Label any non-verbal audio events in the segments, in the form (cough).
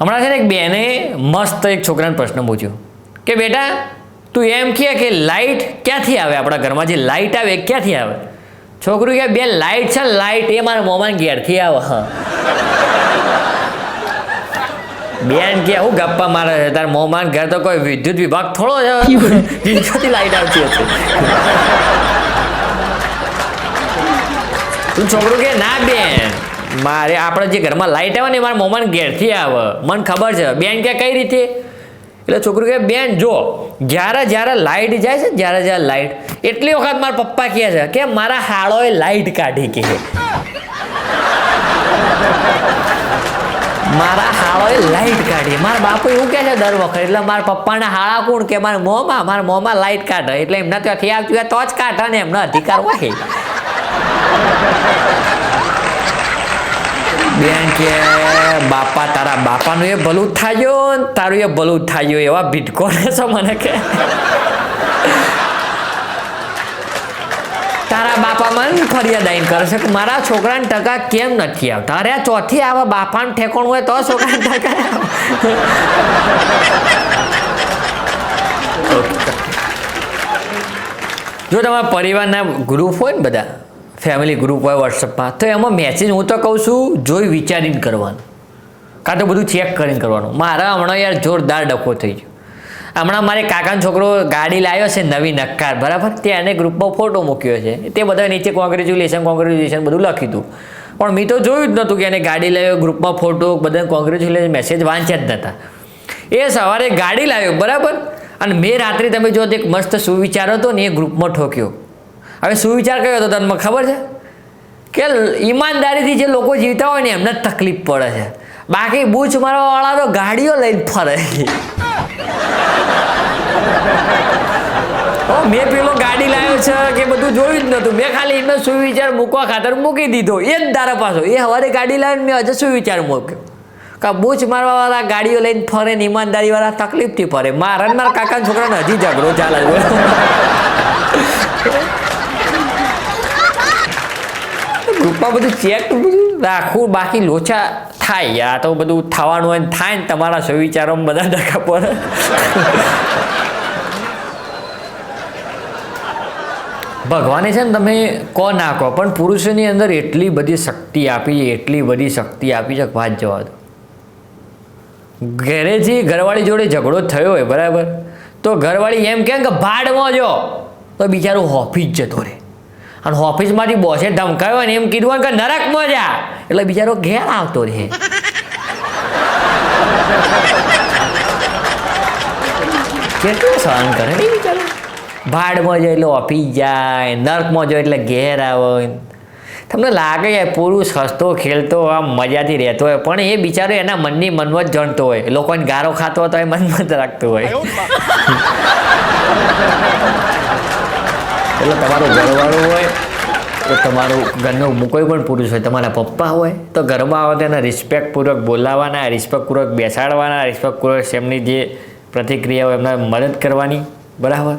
હમણાં છે ને એક બેને મસ્ત એક છોકરાને પ્રશ્ન પૂછ્યો કે બેટા તું એમ કહે કે લાઇટ ક્યાંથી આવે આપણા ઘરમાં? જે લાઇટ આવે ક્યાંથી આવે? છોકરું કે બે લાઇટ છે લાઇટ એ મારા મોમાં ઘેરથી આવે. હા. બેન કે હું ગપ્પા મારે છે તાર મોમાન ઘર તો કોઈ વિદ્યુત વિભાગ થોડો છે લાઇટ આવતી હશે તું છોકરું કે ના બેન મારે આપણે જે ઘરમાં લાઇટ આવે ને, મારા મોમાં ઘેરથી આવે. મને ખબર છે. બેન કે કઈ રીતે? એટલે છોકરું કે, બેન, જો, જ્યારે જ્યારે લાઇટ જાય છે જ્યારે જ્યારે લાઇટ એટલી વખત મારા પપ્પા કહે છે કે, મારા હાળોએ લાઇટ કાઢી કે. મારા હાળોએ લાઇટ કાઢી. મારા બાપુ એવું કહે છે દર વખત, એટલે મારા પપ્પાના હાળા કોણ કે? મારા મોંમાં મારા મોંમાં લાઇટ કાઢે. એટલે એમના ત્યાંથી આવતી હોય તો જ કાઢે ને, એમનો અધિકાર હોય. બેન કે, બાપા, તારા બાપાનું એ ભલું થાય તારું એ ભલું થાય એવા ભીટકો છો મને કે. તારા બાપા મને ફરિયાદ આવીને કરે છે કે મારા છોકરાને ટકા કેમ નથી આવતા? અરે ચોથી આવા બાપાનું ઠેકોણ હોય તો છોકરાને ટકા જો તમારા પરિવારના ગ્રુપ હોય ને બધા ફેમિલી ગ્રુપ હોય વોટ્સઅપમાં તો એમાં મેસેજ હું તો કહું છું, જોઈ વિચારીને કરવાનું. કાં તો બધું ચેક કરીને કરવાનું. મારા હમણાં યાર જોરદાર ડખો થઈ ગયો. હમણાં મારે કાકાનો છોકરો ગાડી લાવ્યો છે, નવી નક્કાર, બરાબર? તે એને ગ્રુપમાં ફોટો મૂક્યો છે. તે બધા નીચે કોંગ્રેચ્યુલેશન કોંગ્રેચ્યુલેશન બધું લખ્યું હતું પણ મેં તો જોયું જ નહોતું કે એને ગાડી લાવ્યો ગ્રુપમાં ફોટો બધા કોંગ્રેચ્યુલેશન મેસેજ વાંચ્યા જ નહોતા. એ સવારે ગાડી લાવ્યો, બરાબર? અને મેં રાત્રે તમે જો એક મસ્ત સુવિચાર હતો ને, એ ગ્રુપમાં ઠોક્યો. હવે સુવિચાર કયો હતો તમને ખબર છે? કે ઈમાનદારીથી જે લોકો જીવતા હોય ને એમને જ તકલીફ પડે છે. બાકી બૂચ મારવાવાળા તો ગાડીઓ લઈને ફરે. (laughs) મેં પેલો ગાડી લાવ્યો છે કે બધું જોયું જ નહોતું. મેં ખાલી એમનો સુવિચાર મૂકવા ખાતર મૂકી દીધો. એ જ તારા પાછો. એ હવારે ગાડી લાવીને મેં હજુ સુવિચાર મૂક્યો? કા બૂચ મારવાવાળા ગાડીઓ લઈને ફરે ને ઈમાનદારીવાળા તકલીફથી ફરે. મારા મારા કાકાના છોકરાને હજી ઝઘડો ચાલે ગ્રુપમાં બધું ચેક બધું રાખવું, બાકી લોચા થાય આ તો બધું થવાનું હોય થાય ને તમારા સુવિચારોમાં બધા ડખા પડે. ભગવાને છે ને તમે કહો ના કહો, પણ પુરુષોની અંદર એટલી બધી શક્તિ આપી છે એટલી બધી શક્તિ આપી છે વાત જવા દો. ઘરેથી ઘરવાળી જોડે ઝઘડો થયો હોય, બરાબર? તો ઘરવાળી એમ કહે કે ભાડમાં જો, તો બિચારું હોફી જ જતો રહે. અને ઓફિસમાંથી બોસે ધમકાયો અને એમ કીધું કે નરકમાં જા એટલે બિચારો ઘેર આવતો રહે. કેટલું સહન કરે બિચારો. ભાડમાં જાય એટલે ઓફિસ જાય નર્કમાં જાય એટલે ઘેર આવે. તમને લાગે કે પુરુષ હસતો, ખેલતો, આમ મજાથી રહેતો હોય, પણ એ બિચારો એના મનની મનમાં જ જણતો હોય. લોકોને ગારો ખાતો હોય તો એ મનમાં જ રાખતો હોય. એટલે તમારું ઘરવાળું હોય તો તમારું ઘરનું કોઈ પણ પુરુષ હોય, તમારા પપ્પા હોય, તો ઘરમાં આવે તેને રિસ્પેક્ટપૂર્વક બોલાવવાના રિસ્પેક્ટપૂર્વક બેસાડવાના રિસ્પેક્ટપૂર્વક એમની જે પ્રતિક્રિયા હોય એમને મદદ કરવાની, બરાબર?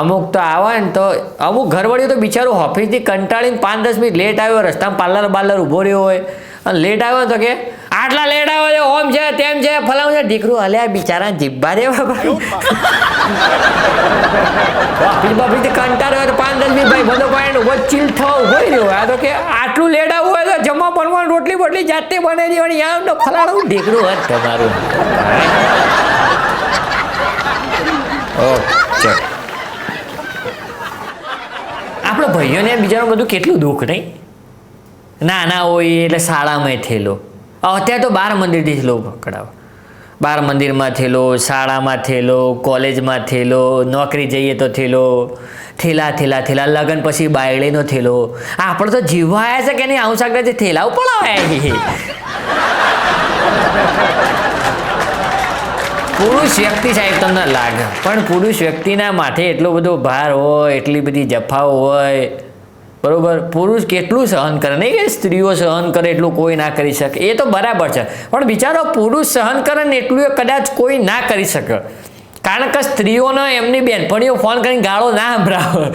અમુક તો આવે ને તો અમુક ઘરવાળીઓ તો બિચારું ઓફિસથી કંટાળીને પાંચ દસ મિનિટ લેટ આવ્યો, રસ્તામાં પાર્લર બાર્લર ઊભો રહ્યો હોય. અને લેટ આવ્યો તો કે, આટલા લેટ આવ્યો તેમ છે ફલાવું છે દીકરું હલ્યા બિચારા જીબ્બા રે બફિસથી કંટાળ્યો હોય તો પાંચ દસ મિનિટ ભાઈ બધો પાણી ઊભો ચીલ થવા ઊભો રહ્યો. આ તો કે આટલું લેડાવું હોય તો જમવા બનવાનું રોટલી બોટલી જાતે બને દેવાની. યાર તો ફલાણું દીકરું હોત તમારું. ઓકે આપણે ભાઈઓને બીજાનું બધું કેટલું દુઃખ નહીં? નાના હોય એટલે શાળામાં થયેલો અત્યારે તો બાર મંદિરથી થયેલો પકડાવો બાર મંદિરમાં થેલો, શાળામાં થેલો, કોલેજમાં થેલો, નોકરી જઈએ તો થેલો, થેલા થેલા થેલા, લગ્ન પછી બાયડીનો થેલો. આપણે તો જીવવા આવ્યા છે કે નહીં? આવું શાકભાજી થેલા ઉપર આવ્યા પુરુષ વ્યક્તિ સાહેબ તમને લાગે, પણ પુરુષ વ્યક્તિના માથે એટલો બધો ભાર હોય, એટલી બધી જફાઓ હોય બરોબર? પુરુષ કેટલું સહન કરે? નહીં કે સ્ત્રીઓ સહન કરે એટલું કોઈ ના કરી શકે. એ તો બરાબર છે. પણ બિચારો પુરુષ સહન કરે ને એટલું એ કદાચ કોઈ ના કરી શકે. કારણ કે સ્ત્રીઓને એમની બેનપણીઓ ફોન કરીને ગાળો ના સંભળાવે.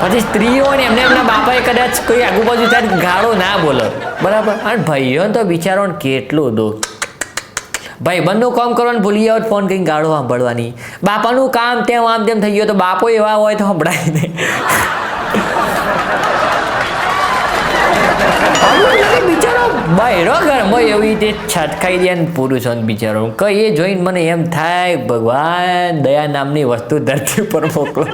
પછી સ્ત્રીઓ ને એમને એમના બાપાએ કદાચ કોઈ આગુબાજુ થાય ગાળો ના બોલે. બરાબર? અને ભાઈઓ તો બિચારો કેટલું દુઃખ. ભાઈ બંનું કામ કરવાનું ભૂલી જાવ ફોન કરીને ગાળો સાંભળવાની. બાપાનું કામ તેમ આમ તેમ થઈ ગયું તો બાપો એવા હોય તો સંભળાય નહીં. બિચારો. બહેરો ઘરમાં એવી રીતે છટકાઈ દે ને પુરુષો બિચારો. કઈ એ જોઈને મને એમ થાય ભગવાન દયા નામની વસ્તુ ધરતી પર મોકલો.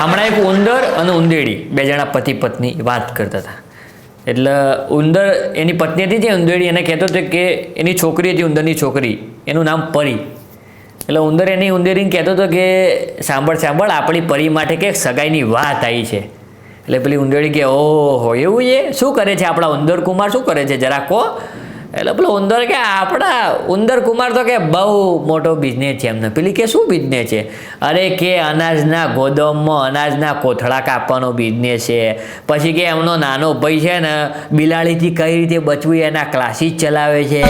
હમણાં એક ઉંદર અને ઉંદેડી બે જણા પતિ પત્ની વાત કરતા હતા. એટલે ઉંદર એની પત્ની હતી જે ઉંદરડી, એને કહેતો હતો કે એની છોકરી હતી ઉંદરની છોકરી, એનું નામ પરી. એટલે ઉંદર એની ઉંદેરીને કહેતો હતો કે સાંભળ સાંભળ, આપણી પરી માટે કે સગાઈની વાત આવી છે. એટલે પેલી ઉંદરડી કે, ઓહો, એવું છે શું કરે છે આપણા ઉંદર કુમાર શું કરે છે? જરા કહો. એટલે પેલો ઉંદર કે આપણા ઉંદર કુમાર તો કે બહુ મોટો બિઝનેસ છે એમને. પેલી કે શું બિઝનેસ છે? અરે કે અનાજના ગોદામમાં અનાજના કોથળા કાપવાનો બિઝનેસ છે. પછી કે એમનો નાનો ભાઈ છે ને બિલાડીથી કઈ રીતે બચવું એના ક્લાસીસ ચલાવે છે.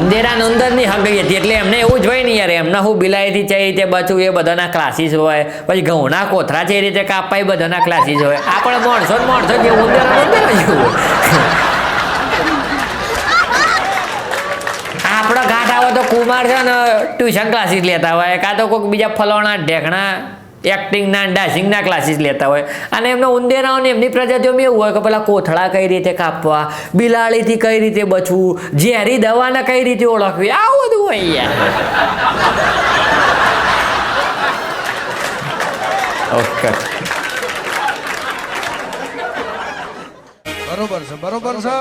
ઉંદેરા ઉંદરની હગઈ હતી. એટલે એમને એવું જ હોય ને યાર, એમને હું બિલાઈથી એ રીતે બચવું એ બધાના ક્લાસીસ હોય. પછી ઘઉંના કોથરા છે એ રીતે કાપવા બધાના ક્લાસીસ હોય. આપણે માણસો જ માણસો જે ઉંદેરા ઉંદેરા જેવું (laughs) આપણો ઘાટ આવે તો કુમાર છે ને ટ્યુશન ક્લાસીસ લેતા હોય. કાં તો કોઈક બીજા ફલોણા ઢેકણા એક્ટિંગના ડાન્સિંગના ક્લાસીસ લેતા હોય. અને એમનો ઉંદેરાઓને એમની પ્રજાતિઓમાં એવું હોય કે પેલા કોથળા કઈ રીતે કાપવા બિલાડીથી કઈ રીતે બચવું ઝેરી દવાને કઈ રીતે ઓળખવી આવું બધું હોય યાર ઓકે. બરોબર છે બરોબર છે